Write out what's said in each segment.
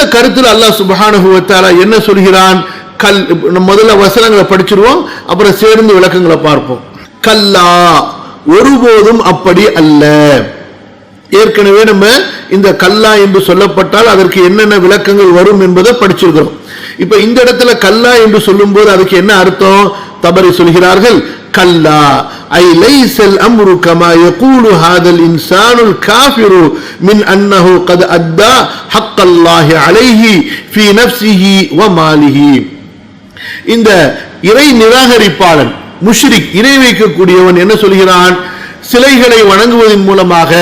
இந்த கருத்தில் அல்லாஹ் சுபஹானுகுவத்தால என்ன சொல்கிறான்? கல் முதல்ல வசனங்களை படிச்சிருவோம் அப்புறம் சேர்ந்து விளக்கங்களை பார்ப்போம். கல்லா ஒருபோதும் அப்படி அல்ல. ஏற்கனவே நம்ம இந்த கல்லா என்று சொல்லப்பட்டால் அதற்கு என்னென்ன விளக்கங்கள் வரும் என்பதை படிச்சிருக்கிறோம். இப்ப இந்த இடத்துல கல்லா என்று சொல்லும்போது அதுக்கு என்ன அர்த்தம்? தபரி சொல்கிறார்கள் கல்லா ஐ லைசல் அம்ரு கமா யகூலு ஹாதல் இன்சானுல் காஃபிரு மின் அன்னஹு கத் அத்தா ஹக்கல்லாஹி அலைஹி ஃபீ நஃப்ஸிஹி வ மாலிஹி இந்த இறை நிராகரிப்பாளன் முஷ்ரிக் இணை வைக்கக்கூடியவன் என்ன சொல்கிறான்? சிலைகளை வணங்குவதன் மூலமாக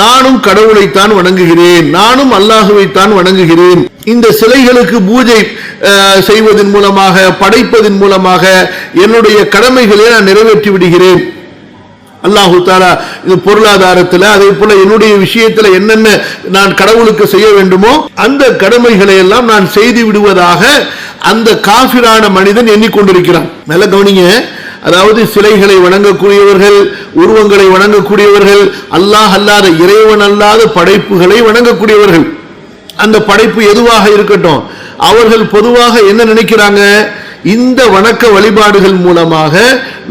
நானும் கடவுளைத்தான் வணங்குகிறேன் நானும் அல்லாஹுவைத்தான் வணங்குகிறேன். இந்த சிலைகளுக்கு பூஜை செய்வதன் மூலமாக படைப்பதன் மூலமாக என்னுடைய கடமைகளை நான் நிறைவேற்றி விடுகிறேன். அல்லாஹு தாலா இது பொருளாதாரத்தில் அதே போல என்னுடைய விஷயத்துல என்னென்ன நான் கடவுளுக்கு செய்ய வேண்டுமோ அந்த கடமைகளை எல்லாம் நான் செய்து விடுவதாக அந்த காஃபிரான மனிதன் எண்ணிக்கொண்டிருக்கிறான். நல்ல கவனிங்க. அதாவது சிலைகளை வணங்கக்கூடியவர்கள் உருவங்களை வணங்கக்கூடியவர்கள் அல்லாஹ் அல்லாத இறைவன் அல்லாத படைப்புகளை வணங்கக்கூடியவர்கள். அந்த படைப்பு எதுவாக இருக்கட்டும் அவர்கள் பொதுவாக என்ன நினைக்கிறாங்க? இந்த வணக்க வழிபாடுகள் மூலமாக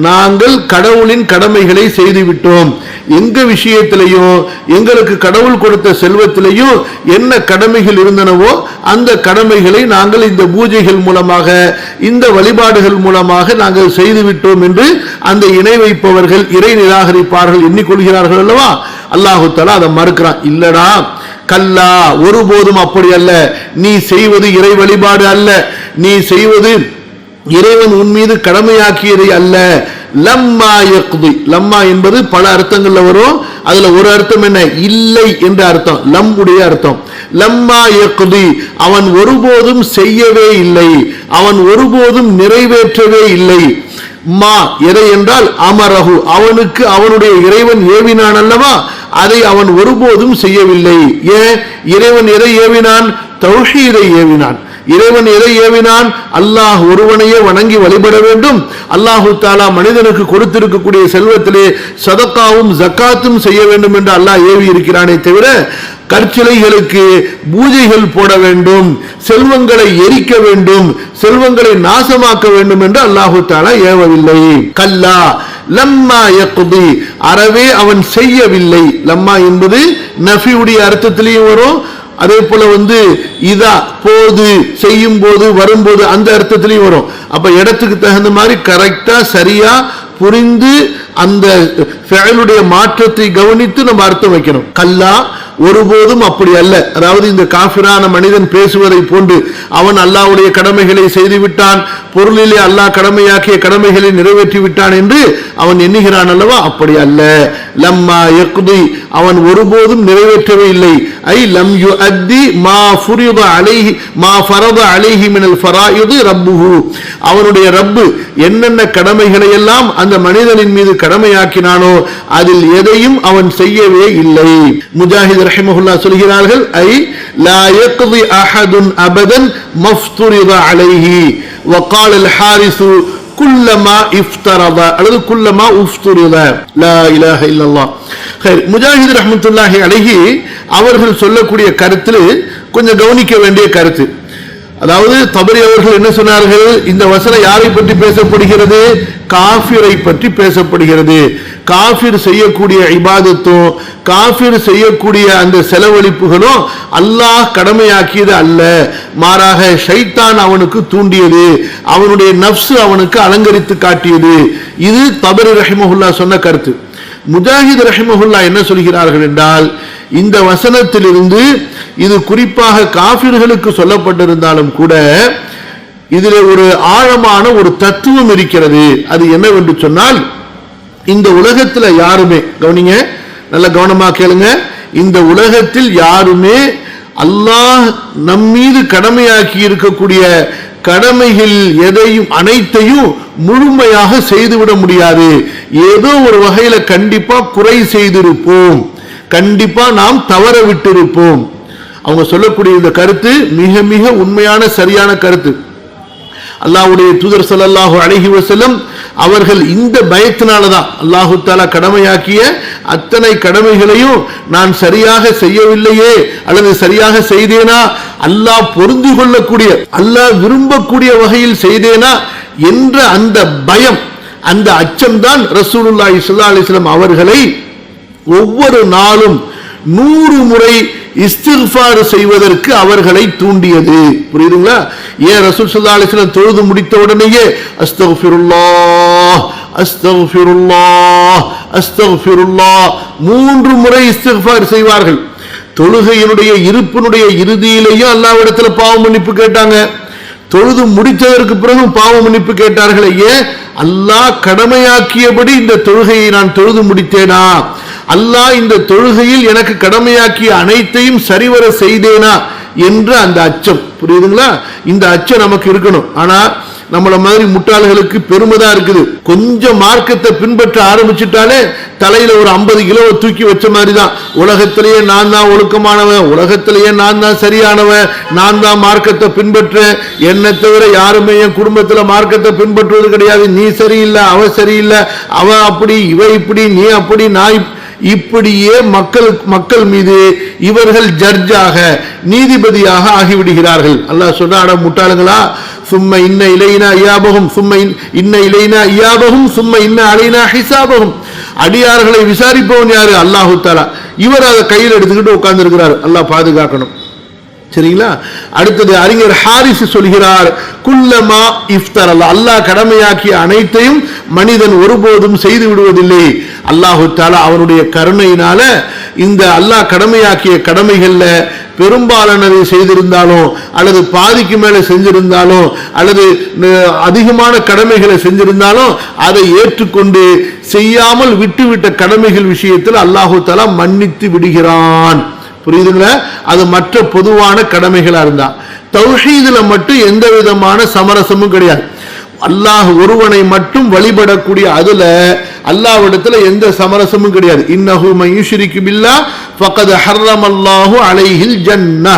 நாங்கள் கடவுளின் கடமைகளை செய்துவிட்டோம். எங்க விஷயத்திலையும் எங்களுக்கு கடவுள் கொடுத்த செல்வத்திலையும் என்ன கடமைகள் இருந்தனவோ அந்த கடமைகளை நாங்கள் இந்த பூஜைகள் மூலமாக இந்த வழிபாடுகள் மூலமாக நாங்கள் செய்துவிட்டோம் என்று அந்த இணை வைப்பவர்கள் இறை நிராகரிப்பார்கள் எண்ணிக்கொள்கிறார்கள் அல்லவா? அல்லாஹு தலா அதை மறுக்கிறான். இல்லடா கல்லா ஒருபோதும் அப்படி அல்ல. நீ செய்வது இறை வழிபாடு அல்ல. நீ செய்வது இறைவன் உன் மீது கடமையாக்கியதை அல்ல. லம்மா யக்தி. லம்மா என்பது பல அர்த்தங்கள்ல வரும். அதுல ஒரு அர்த்தம் என்ன? இல்லை என்ற அர்த்தம். லம் உடைய அர்த்தம். லம்மா யக்தி. அவன் ஒருபோதும் செய்யவே இல்லை. அவன் ஒருபோதும் நிறைவேற்றவே இல்லை. மா எதை என்றால் அமரகு அவனுக்கு அவனுடைய இறைவன் ஏவினான் அல்லவா? அதை அவன் ஒருபோதும் செய்யவில்லை. ஏன்? இறைவன் எதை ஏவினான்? தௌஷீதை ஏவினான். இறைவன் எதை ஏவினான்? அல்லாஹ் ஒருவனையே வணங்கி வழிபட வேண்டும். அல்லாஹு தாலா மனிதனுக்கு கொடுத்திருக்கக்கூடிய செல்வத்திலே சதக்காவும் ஜக்காத்தும் செய்ய வேண்டும் என்று அல்லாஹ் ஏவி இருக்கிறானே தவிர கற்சிலைகளுக்கு பூஜைகள் போட வேண்டும் செல்வங்களை எரிக்க வேண்டும் செல்வங்களை நாசமாக்க வேண்டும் என்று அல்லாஹு தாலா ஏவவில்லை. கல்லா லம்மா யக்தி. அறவே அவன் செய்யவில்லை. லம்மா என்பது நஃபியுடைய அர்த்தத்திலையும் வரும். அதே போல வந்து இதா போது செய்யும் போது வரும்போது அந்த அர்த்தத்திலையும் வரும். அப்ப இடத்துக்கு தகுந்த மாதிரி கரெக்டா சரியா புரிந்து அந்த ஃபெயலுடைய மாற்றத்தை கவனித்து நம்ம அர்த்தம் வைக்கணும். கல்லா ஒருபோதும் அப்படி அல்ல. அதாவது இந்த காஃபிரான மனிதன் பேசுவதை போன்று அவன் அல்லாவுடைய கடமைகளை செய்துவிட்டான் பொருளிலே அல்லாஹ் கடமையாக்கிய கடமைகளை நிறைவேற்றி விட்டான் என்று அவன் எண்ணுகிறான் அல்லவா? அப்படி அல்ல. லம்மா எக்குதி அவன் ஒருபோதும் நிறைவேற்றவே இல்லை ஐ லம் யு அத்தி மா ஃபுரித அலைஹி மா ஃபரத அலைஹி மினல் ஃபராயிது ரப்புஹு அவனுடைய ரப்பு என்னென்ன கடமைகளை எல்லாம் அந்த மனிதனின் மீது கடமையாக்கினானோ அதில் எதையும் அவன் செய்யவே இல்லை முஜாஹித் ரஹிமஹுல்லா சொல்கிறார்கள் ஐ லா யக்தி அஹதுன் அபதன் மஃப்துரித அலைஹி وقال الحارث குல்லமா இஃப்தரத அல்லது குல்லமா உஃப்துரித லா இலாஹ இல்லல்லாஹ். ஹைர் முஜாஹித் ரஹ்மத்துல்லாஹி அழகி அவர்கள் சொல்லக்கூடிய கருத்தில் கொஞ்சம் கவனிக்க வேண்டிய கருத்து. அதாவது தபரி அவர்கள் என்ன சொன்னார்கள்? இந்த வசனம் யாரை பற்றி பேசப்படுகிறது? காஃபிரை பற்றி பேசப்படுகிறது. காஃபிர் செய்யக்கூடிய இபாதத்தும் காஃபிர் செய்யக்கூடிய அந்த செலவழிப்புகளும் அல்லாஹ் கடமையாக்கியது அல்ல. மாறாக ஷைத்தான் அவனுக்கு தூண்டியது அவனுடைய நப்சு அவனுக்கு அலங்கரித்து காட்டியது. இது தபரி ரஹிமஹுல்லா சொன்ன கருத்து. முஜாஹித் ரஹிமஹுல்லா என்ன சொல்கிறார்கள் என்றால் இந்த வசனத்திலிருந்து இது குறிப்பாக காபிர்களுக்கு சொல்லப்பட்டிருந்தாலும் கூட இதில் ஒரு ஆழமான ஒரு தத்துவம் இருக்கிறது. அது என்னவென்று சொன்னால் இந்த உலகத்துல யாருமே கவனிங்க நல்ல கவனமா கேளுங்க. இந்த உலகத்தில் யாருமே அல்லாஹ் நம் மீது கடமையாக்கி இருக்கக்கூடிய கடமைகள் எதையும் அனைத்தையும் முழுமையாக செய்துவிட முடியாது. ஏதோ ஒரு வகையில கண்டிப்பா குறை செய்திருப்போம். கண்டிப்பா நாம் தவற விட்டிருப்போம். அவங்க சொல்லக்கூடிய இந்த கருத்து மிக மிக உண்மையான சரியான கருத்து. அல்லாவுடைய தூதர் ஸல்லல்லாஹு அழகி வசலம் அவர்கள் இந்த பயத்தினாலதான் அல்லாஹு தாலா கடமையாக்கிய அத்தனை கடமைகளையும் நான் சரியாக செய்யவில்லையே அல்லது சரியாக செய்தேனா? அல்லாஹ் பொருந்தி கொள்ளக்கூடிய அல்லாஹ் விரும்பக்கூடிய வகையில் செய்தேனா? என்ற அந்த பயம் அந்த அச்சம்தான் ரசூலுல்லாஹி சொல்லா அலிஸ்லாம் அவர்களை ஒவ்வொரு நாளும் நூறு முறை இஸ்திஃபார் செய்வதற்கு அவர்களை தூண்டியது. புரியுதுங்களா? ஏன் ரசூல் ஸல்லல்லாஹு அலிஸ்லாம் தொழுது முடித்த உடனேயே அஸ்தகுல்லா அஸ்தகுல்லா அஸ்தகுல்லா மூன்று முறை இஸ்திஃபார் செய்வார்கள். தொழுகையினுடைய இருப்பினுடைய இறுதியிலேயும் அல்லாவிடத்தில் பாவ மன்னிப்பு கேட்டாங்க. தொழுது முடித்ததற்கு பிறகு பாவ மன்னிப்பு கேட்டார்களே ஏன்? அல்லாஹ் கடமையாக்கியபடி இந்த தொழுகையை நான் தொழுது முடித்தேனா? அல்லாஹ் இந்த தொழுகையில் எனக்கு கடமையாக்கிய அனைத்தையும் சரிவர செய்தேனா என்ற அந்த அச்சம். புரியுதுங்களா? இந்த அச்சம் நமக்கு இருக்கணும். ஆனா நம்மள மாதிரி முட்டாள்களுக்கு பெருமைதான் இருக்குது. கொஞ்சம் மார்க்கத்தை பின்பற்ற ஆரம்பிச்சுட்டாலே தலையில ஒரு ஐம்பது கிலோவை தூக்கி வச்ச மாதிரி தான். உலகத்திலேயே நான் தான் ஒழுக்கமானவன் உலகத்திலேயே நான் தான் சரியானவன் நான் தான் மார்க்கத்தை பின்பற்றேன். என்னை தவிர யாருமே என் குடும்பத்தில் மார்க்கத்தை பின்பற்றுவது கிடையாது. நீ சரியில்லை அவ சரியில்லை அவ அப்படி இவ இப்படி நீ அப்படி நான் இப்படியே மக்கள் மக்கள் மீது இவர்கள் ஜட்ஜாக நீதிபதியாக ஆகிவிடுகிறார்கள். அல்லாஹ் சொன்னாட முட்டாளுங்களா சும்ம இன்ன இலைனா ஐயாபகும் சும்ம இன்ன இலைனா ஐயாபகும் சும்ம இன்ன அலைனா ஹிசாபகும் அடியார்களை விசாரிப்பவன் யாரு? அல்லாஹு தாலா இவர் அதை கையில் எடுத்துக்கிட்டு உட்கார்ந்து இருக்கிறார் அல்லாஹ் பாதுகாக்கணும். சரிங்களா? அடுத்தது அறிஞர் ஹாரிஸ் சொல்கிறார் குல்லமா இஃப்தர் அல்லா அல்லாஹ் கடமையாக்கிய அனைத்தையும் மனிதன் ஒருபோதும் செய்து விடுவதில்லை அல்லாஹு தாலா அவனுடைய கருணையினால இந்த அல்லாஹ் கடமையாக்கிய கடமைகள்ல பெரும்பாலானதை செய்திருந்தாலும் அல்லது பாதிக்கு மேல செஞ்சிருந்தாலும் அல்லது அதிகமான கடமைகளை செஞ்சிருந்தாலும் அதை ஏற்றுக்கொண்டு செய்யாமல் விட்டுவிட்ட கடமைகள் விஷயத்தில் அல்லாஹு தாலா மன்னித்து விடுகிறான். புரியுதுங்களா? அது மற்ற பொதுவான கடமைகளா இருந்தா. தௌஹீதுல மட்டும் எந்த விதமான சமரசமும் கிடையாது. அல்லாஹ் ஒருவனை மட்டும் வழிபடக்கூடிய அதுல அல்லாஹ்விடத்துல எந்த சமரசமும் கிடையாது. இன்னஹு மயுஷிரிக்கு பில்லா ஹர்ரம் அல்லாஹு அலைஹில் ஜன்னா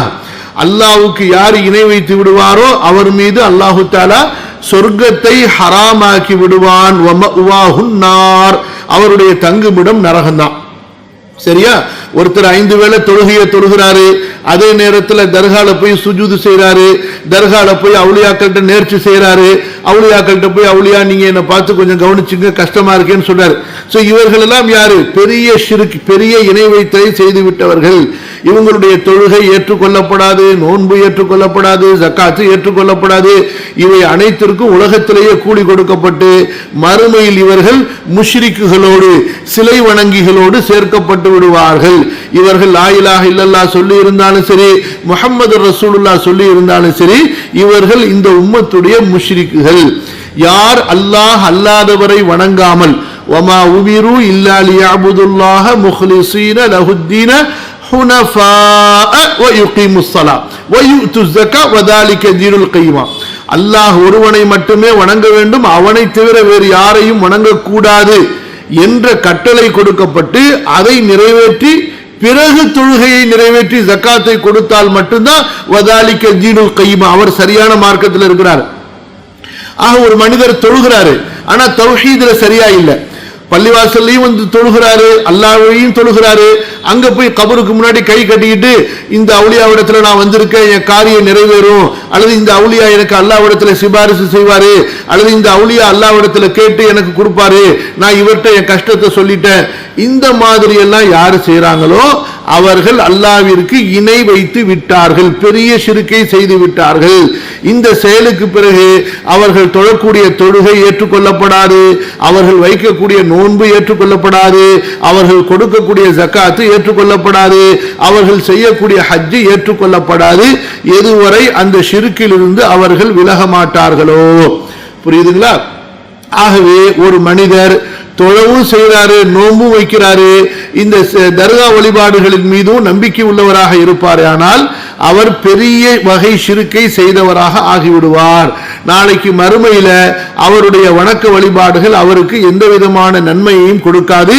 அல்லாஹுக்கு யார் இணை வைத்து விடுவாரோ அவர் மீது அல்லாஹு தாலா சொர்க்கத்தை ஹராமாக்கி விடுவான். வமஅவாஹுன் நார். அவருடைய தங்குமிடம் நரகம்தான். சரியா? ஒருத்தர் ஐந்து வேளை தொழுகையை தொழுகிறாரு அதே நேரத்தில் தர்கால போய் சுஜூது செய்கிறாரு தர்கால போய் அவுளியாக்கள்கிட்ட நேர்ச்சி செய்கிறாரு அவுளியாக்கள்கிட்ட போய் அவுளியா நீங்கள் என்னை பார்த்து கொஞ்சம் கவனிச்சுங்க கஷ்டமா இருக்கேன்னு சொன்னார். ஸோ இவர்கள் எல்லாம் யாரு? பெரிய சிறுக்கு பெரிய இணை வைத்தலை செய்து விட்டவர்கள். இவங்களுடைய தொழுகை ஏற்றுக்கொள்ளப்படாது நோன்பு ஏற்றுக்கொள்ளப்படாது ஜக்காத்து ஏற்றுக்கொள்ளப்படாது. இவை அனைத்திற்கும் உலகத்திலேயே கூலி கொடுக்கப்பட்டு மறுமையில் இவர்கள் முஷ்ரிக்குகளோடு சிலை வணங்கிகளோடு சேர்க்கப்பட்டு விடுவார்கள். இவர்கள் லாயிலாக இல்லல்லா சொல்லி இருந்தாலும் சரி முகமது ரசூலுல்லா சொல்லி இருந்தாலும் சரி இவர்கள் இந்த உம்மத்துடைய முஷ்ரிக்குகள். யார் அல்லாஹ் அல்லாதவரை வணங்காமல் ஒமா உமிரு இல்லாலியாபுதுல்லாஹ முஹ்லிசீன லஹுத்தீன அல்லாஹ் ஒருவனை மட்டுமே வணங்க வேண்டும் அவனை தவிர வேறு யாரையும் வணங்கக்கூடாது. என்ற கட்டளை கொடுக்கப்பட்டு அதை நிறைவேற்றி பிறகு தொழுகையை நிறைவேற்றி ஜக்காத்தை கொடுத்தால் மட்டும்தான் வதாலிக்க ஜீனுல் கைமா அவர் சரியான மார்க்கத்தில் இருக்கிறார். ஆக ஒரு மனிதர் தொழுகிறாரு. ஆனா தௌஹீதுல சரியா இல்லை. பள்ளிவாசல்லையும் வந்து தொழுகிறாரு அல்லாவையும் தொழுகிறாரு. அங்க போய் கபருக்கு முன்னாடி கை கட்டிக்கிட்டு இந்த அவுளியாவிடத்துல நான் வந்திருக்கேன் என் காரியம் நிறைவேறும். அல்லது இந்த அவுளியா எனக்கு அல்லாவிடத்துல சிபாரிசு செய்வாரு. அல்லது இந்த அவுளியா அல்லாவிடத்துல கேட்டு எனக்கு கொடுப்பாரு. நான் இவர்கிட்ட என் கஷ்டத்தை சொல்லிட்டேன். இந்த மாதிரி எல்லாம் யாரு செய்யறாங்களோ அவர்கள் அல்லாவிற்கு இணை வைத்து விட்டார்கள் பெரிய சிறுக்கை செய்து விட்டார்கள். இந்த செயலுக்கு பிறகு அவர்கள் தொழக்கூடிய தொழுகை ஏற்றுக்கொள்ளப்படாது அவர்கள் வைக்கக்கூடிய நோன்பு ஏற்றுக்கொள்ளப்படாது அவர்கள் கொடுக்கக்கூடிய ஜக்காத்து ஏற்றுக்கொள்ளப்படாது அவர்கள் செய்யக்கூடிய ஹஜ்ஜு ஏற்றுக்கொள்ளப்படாது. எதுவரை அந்த சிறுக்கிலிருந்து அவர்கள் விலக மாட்டார்களோ? புரியுதுங்களா? ஆகவே ஒரு மனிதர் தொழவும் செய்கிறாரு நோன்பும் வைக்கிறாரு இந்த தர்கா வழிபாடுகளின் மீதும் நம்பிக்கை உள்ளவராக இருப்பார் ஆனால் அவர் பெரிய வகை சிறுக்கை செய்தவராக ஆகிவிடுவார். நாளைக்கு மறுமையில் அவருடைய வணக்க வழிபாடுகள் அவருக்கு எந்த விதமான நன்மையையும் கொடுக்காது.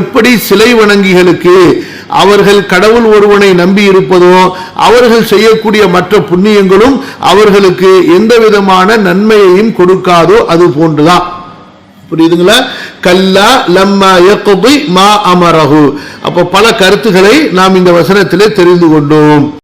எப்படி சிலை வணங்கிகளுக்கு அவர்கள் கடவுள் ஒருவனை நம்பி இருப்பதோ அவர்கள் செய்யக்கூடிய மற்ற புண்ணியங்களும் அவர்களுக்கு எந்த விதமான நன்மையையும் கொடுக்காதோ அது போன்றுதான். புரியுதுங்களா? கல்லா லம்மா யக்தி மா அமரஹு. அப்போ பல கருத்துக்களை நாம் இந்த வசனத்திலே தெரிந்து கொண்டோம்.